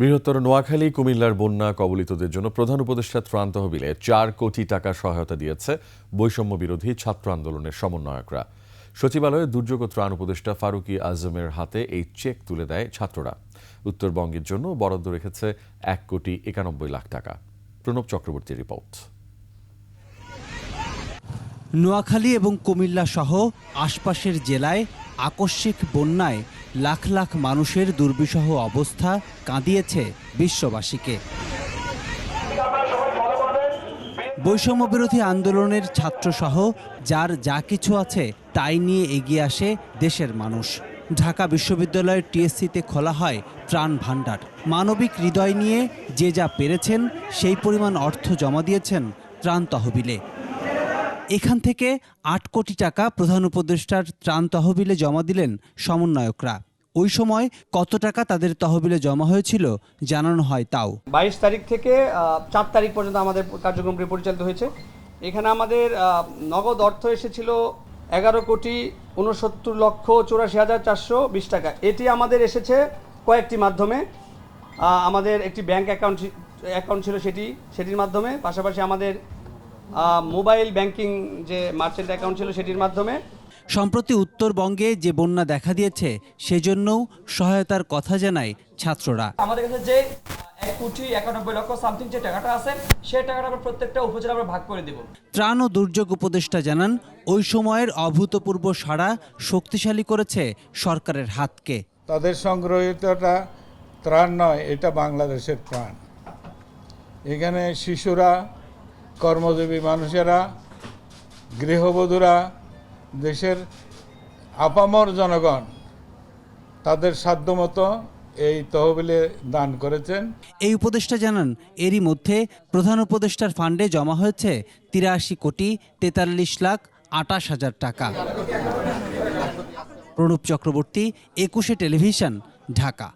বৃহত্তর নোয়াখালী, কুমিল্লার বন্যা কবলিতদের জন্য প্রধান উপদেষ্টা ত্রাণ তহবিলে চার কোটি টাকা সহায়তা দিয়েছে বৈষম্য বিরোধী ছাত্র আন্দোলনের সমন্বয়করা। সচিবালয়ে দুর্যোগ ত্রাণ উপদেষ্টা ফারুকি আজমের হাতে এই চেক তুলে দেয় ছাত্ররা। উত্তরবঙ্গের জন্য বরাদ্দ রেখেছে এক কোটি একানব্বই লাখ টাকা। প্রণব চক্রবর্তীর রিপোর্ট। নোয়াখালী এবং কুমিল্লা সহ আশপাশের জেলায় আকস্মিক বন্যায় লাখ লাখ মানুষের দুর্বিষহ অবস্থা কাঁদিয়েছে বিশ্ববাসীকে। বৈষম্য বিরোধী আন্দোলনের ছাত্রসহ যার যা কিছু আছে তাই নিয়ে এগিয়ে আসে দেশের মানুষ। ঢাকা বিশ্ববিদ্যালয়ের টিএসসিতে খোলা হয় ত্রাণ ভাণ্ডার। মানবিক হৃদয় নিয়ে যে যা পেরেছেন, সেই পরিমাণ অর্থ জমা দিয়েছেন ত্রাণ তহবিলে। এখান থেকে আট কোটি টাকা প্রধান উপদেষ্টার ত্রাণ তহবিলে জমা দিলেন সমন্বয়করা। ওই সময় কত টাকা তাদের তহবিলে জমা হয়েছিল জানানো হয় তাও। বাইশ তারিখ থেকে চার তারিখ পর্যন্ত আমাদের কার্যক্রমটি পরিচালিত হয়েছে। এখানে আমাদের নগদ অর্থ এসেছিল এগারো কোটি উনসত্তর লক্ষ চুরাশি হাজার চারশো বিশ টাকা। এটি আমাদের এসেছে কয়েকটি মাধ্যমে। আমাদের একটি ব্যাংক অ্যাকাউন্ট অ্যাকাউন্ট ছিল সেটি, সেটির মাধ্যমে। পাশাপাশি আমাদের মোবাইল ব্যাংকিং যে মার্চেন্ট অ্যাকাউন্ট ছিল সেটির মাধ্যমে। সম্প্রতি উত্তরবঙ্গে যে বন্যা দেখা দিয়েছে সেজন্যও সহায়তার কথা জানায় ছাত্ররা। আমাদের কাছে যে এক কোটি একানব্বই লক্ষ সামথিং যে টাকাটা আছে সেই টাকাটা আমরা প্রত্যেকটা উপজেলা আমরা ভাগ করে দেব। ত্রাণ ও দুর্যোগ উপদেষ্টা জানান ওই সময়ের অভূতপূর্ব সাড়া শক্তিশালী করেছে সরকারের হাতকে। তাদের সংগ্রহিতটা ত্রাণ নয় এটা বাংলাদেশের প্রাণ এখানে শিশুরা কর্মজীবী মানুষেরা, গৃহবধূরা, দেশের আপামর জনগণ তাদের সাধ্যমতো এই তহবিলে দান করেছেন। এই উপদেষ্টা জানান, এরই মধ্যে প্রধান উপদেষ্টার ফান্ডে জমা হয়েছে তিরাশি কোটি তেতাল্লিশ লাখ আটাশ হাজার টাকা। প্রণব চক্রবর্তী, একুশে টেলিভিশন, ঢাকা।